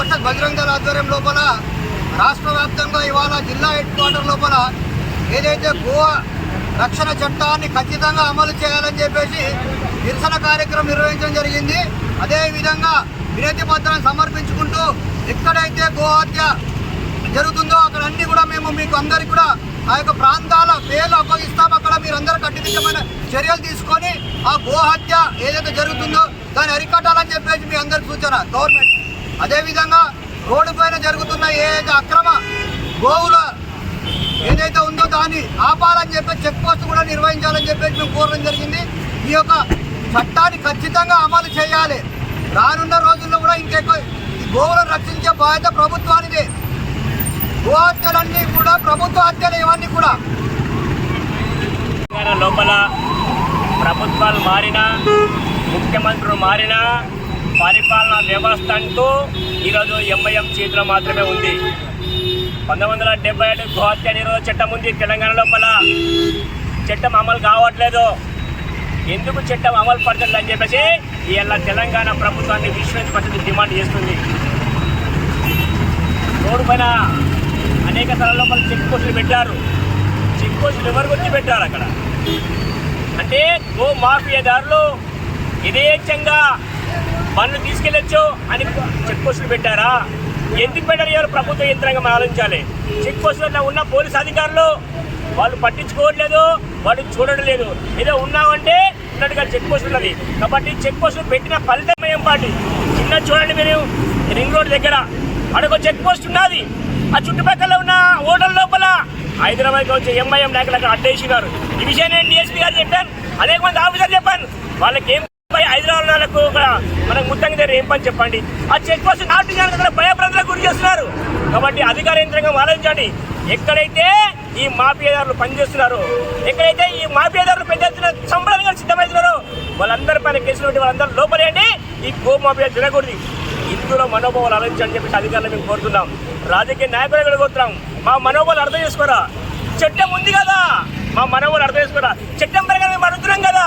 పరిషత్ బజరంగ ఆధ్వర్యం లోపల రాష్ట్ర వ్యాప్తంగా ఇవాళ జిల్లా హెడ్ క్వార్టర్ లోపల ఏదైతే గోవా రక్షణ చట్టాన్ని ఖచ్చితంగా అమలు చేయాలని చెప్పేసి నిరసన కార్యక్రమం నిర్వహించడం జరిగింది. అదేవిధంగా వినతి పత్రాన్ని సమర్పించుకుంటూ ఎక్కడైతే గోహత్య జరుగుతుందో అక్కడ అన్ని కూడా మేము మీకు అందరికి కూడా ఆ యొక్క ప్రాంతాల పేర్లు అప్పగిస్తాం. అక్కడ మీరందరూ కట్టుదిట్టమైన చర్యలు తీసుకొని ఆ గోహత్య ఏదైతే జరుగుతుందో దాన్ని అరికట్టాలని చెప్పేసి మీ అందరికి సూచన. గవర్నమెంట్. అదేవిధంగా రోడ్డు పైన జరుగుతున్న ఏదైతే అక్రమ గోవుల ఏదైతే ఉందో దాన్ని ఆపాలని చెప్పి చెక్ పోస్ట్ కూడా నిర్వహించాలని చెప్పేసి మేము కోరడం జరిగింది. ఈ యొక్క చట్టాన్ని ఖచ్చితంగా అమలు చేయాలి. రానున్న రోజుల్లో కూడా ఇంకెక్కువ గోవులను రక్షించే బాధ్యత ప్రభుత్వానిదే. గో హత్యలన్నీ కూడా ప్రభుత్వ హత్యలు ఇవన్నీ కూడా. లోపల ప్రభుత్వాలు మారినా ముఖ్యమంత్రులు మారినా పరిపాలనా వ్యవస్థ అంటూ ఈరోజు ఎంఐఎం చేతిలో మాత్రమే ఉంది. పంతొమ్మిది వందల డెబ్బై ఏడు గోహత్య నిరోధ చట్టం ఉంది. తెలంగాణ లోపల చట్టం అమలు కావట్లేదు. ఎందుకు చట్టం అమలు పడుతుంది అని చెప్పేసి ఇలా తెలంగాణ ప్రభుత్వాన్ని విశ్వ డిమాండ్ చేస్తుంది. రోడ్డు పైన అనేక స్థలాల లోపల చెక్ పోస్టులు పెట్టారు. చెక్ పోస్టులు ఎవరు గుర్తి పెట్టారు అక్కడ? అంటే గో మాఫియాదారులు యథేచ్ఛంగా పనులు తీసుకెళ్ళొచ్చు అని చెక్ పోస్టులు పెట్టారా? ఎందుకు పెట్టారు ఎవరు ప్రభుత్వ యంత్రాంగం ఆలోచించాలి? చెక్ పోస్టులో ఉన్న పోలీస్ అధికారులు వాళ్ళు పట్టించుకోవట్లేదు వాళ్ళు చూడడం లేదు ఏదో ఉన్నామంటే ఉన్నట్టుగా చెక్ పోస్ట్ ఉన్నది కాబట్టి చెక్ పోస్టులు పెట్టిన ఫలితం ఏం పాటి? చిన్న చూడండి మీరు రింగ్ రోడ్ దగ్గర. అడొక చెక్ పోస్ట్ ఉన్నది. ఆ చుట్టుపక్కల ఉన్న హోటల్ లోపల హైదరాబాద్కి వచ్చే ఎంఐఎం నాయకులు అక్కడ అడ్డేసినారు ఈ విషయాన్ని నేను డిఎస్పీ గారు చెప్పాను అనేక మంది ఆఫీసర్ చెప్పాను వాళ్ళకి ఏం పై హైదరాబాద్ వాళ్ళకు మనకు ముత్తంగి దగ్గర ఏం పని చెప్పండి? ఆ చెక్ పోస్ట్ నాటి జనాలకు భయప్రదలకు గురి చేస్తున్నారు. కాబట్టి అధికార యంత్రాంగం ఆలోచించండి. ఎక్కడైతే ఈ మాఫియాదారులు పనిచేస్తున్నారో ఎక్కడైతే ఈ మాఫియాదారులు పెద్ద ఎత్తున సంబరంగా సిద్ధమవుతున్నారో వాళ్ళందరి పైన కేసులు వాళ్ళందరూ లోపలేయండి. ఈ గో మాఫియా జరగకూడదు. హిందువుల మనోభావాలు ఆలోచించని చెప్పి అధికారులు మేము కోరుతున్నాం. రాజకీయ నాయకులు కూడా కోరుతున్నాం. మా మనోభావాలు అర్థం చేసుకోరా? చట్టం ఉంది కదా? మా మనోభావాలు అర్థం చేసుకోరా? చట్టం ప్రకారం మేము అడుగుతున్నాం కదా?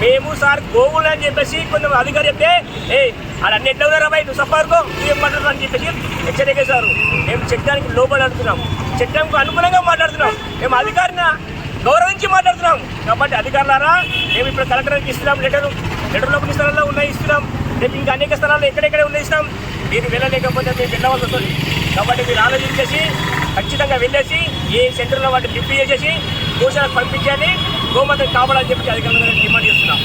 మేము సార్ గోవులు అని చెప్పేసి కొంచెం అధికారి చెప్తే ఏ అది అన్ని ఎట్లా ఉన్నారా బయట నువ్వు ఏం మాట్లాడరు అని చెప్పేసి హెచ్చరికేశారు మేము చట్టానికి లోబడి అడుగుతున్నాం. చట్టంకు అనుగుణంగా మాట్లాడుతున్నాం. మేము అధికారిన గౌరవించి మాట్లాడుతున్నాం. కాబట్టి అధికారులారా మేము ఇప్పుడు కలెక్టర్కి ఇస్తున్నాం లెటర్. లెటర్ కొన్ని స్థలాల్లో ఉన్నాయి ఇస్తున్నాం. రేపు ఇంకా అనేక స్థలాల్లో ఎక్కడెక్కడ ఉన్నాయి ఇస్తాం మీరు వెళ్ళలేకపోతే మేము వెళ్ళవలసి వస్తుంది. కాబట్టి మీరు ఆలోచించేసి ఖచ్చితంగా వెళ్ళేసి ఏ సెంటర్లో వాటిని లిఫ్ట్ చేసేసి దోషాలకు పంపించాలి గోమాతకు కాపాడాలని చెప్పి అధికారులు డిమాండ్ చేస్తున్నాం.